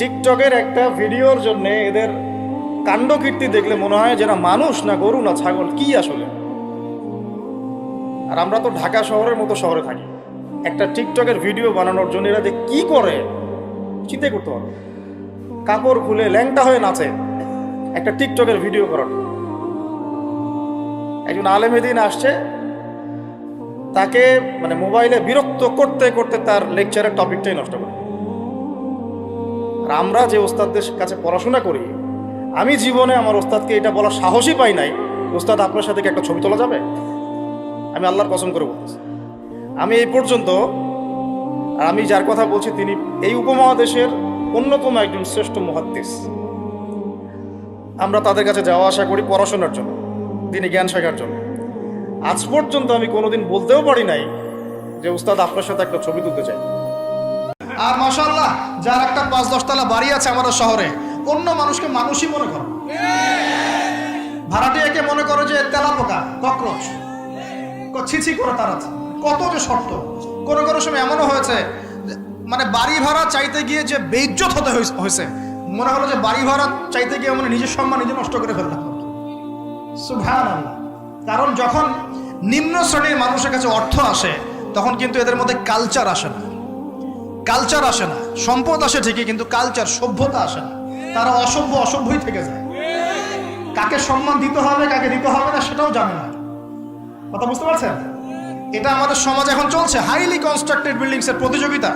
টিকটকের একটা ভিডিওর জন্য এদের কাণ্ডকীর্তি দেখলে মনে হয় যেন মানুষ না গরু না ছাগল, কি আসলে? আর আমরা তো ঢাকা শহরের মতো শহরে থাকি। একটা টিকটকের ভিডিও বানানোর জন্য এরা যে কি করে, চিন্তা করতে হবে। কাপড় খুলে ল্যাংটা হয়ে নাচে, একটা টিকটকের ভিডিও করার একজন আলেমেদিন আসছে, তাকে মানে মোবাইলে বিরক্ত করতে করতে তার লেকচারের টপিকটাই নষ্ট করে। আর আমরা যে ওস্তাদদের কাছে পড়াশোনা করি, আমি জীবনে আমার ওস্তাদকে এটা বলার সাহসই পাই নাই, ওস্তাদ আপনার সাথে একটা ছবি তোলা যাবে? আমি আল্লাহর কসম করে বলতেছি। আমি এই পর্যন্ত, আর আমি যার কথা বলছি তিনি এই উপমহাদেশের অন্যতম একজন শ্রেষ্ঠ মহাদ্দেশ। আমরা তাদের কাছে যাওয়া আসা করি পড়াশোনার জন্য, তিনি জ্ঞান শেখার জন্য। আজ পর্যন্ত আমি কোনোদিন বলতেও পারি নাই যে উস্তাদ আপনার সাথে একটা ছবি তুলতে চাই আর মাশাল্লাহ যার একটা পাঁচ দশতলা বাড়ি আছে আমাদের শহরে, অন্য মানুষকে মানুষই মনে করে। ভাড়াটিয়াকে মনে করে যে তেলা পোকা, ককরোচ। ছিছি করে তার কত যে শর্ত কোনো কোনো সময় এমনও হয়েছে মানে বাড়ি ভাড়া চাইতে গিয়ে যে বেইজ্জত হতে হয়েছে- মনে হলো যে বাড়ি ভাড়া চাইতে গিয়ে মানে নিজের সম্মান নিজে নষ্ট করে ফেললাম। কারণ যখন নিম্ন শ্রেণির মানুষের কাছে অর্থ আসে, তখন কিন্তু এদের মধ্যে কালচার আসে না। কালচার আসে না, সম্পদ আসে ঠিকই, কিন্তু কালচার, সভ্যতা আসে না। তারা অসভ্য অসভ্যই থেকে যায়। কাকে সম্মান দিতে হবে, কাকে দিতে হবে না, সেটাও জানে না। কথা বুঝতে পারছেন? এটা আমাদের সমাজ এখন চলছে। হাইলি কনস্ট্রাক্টেড বিল্ডিংসের প্রতিযোগিতা।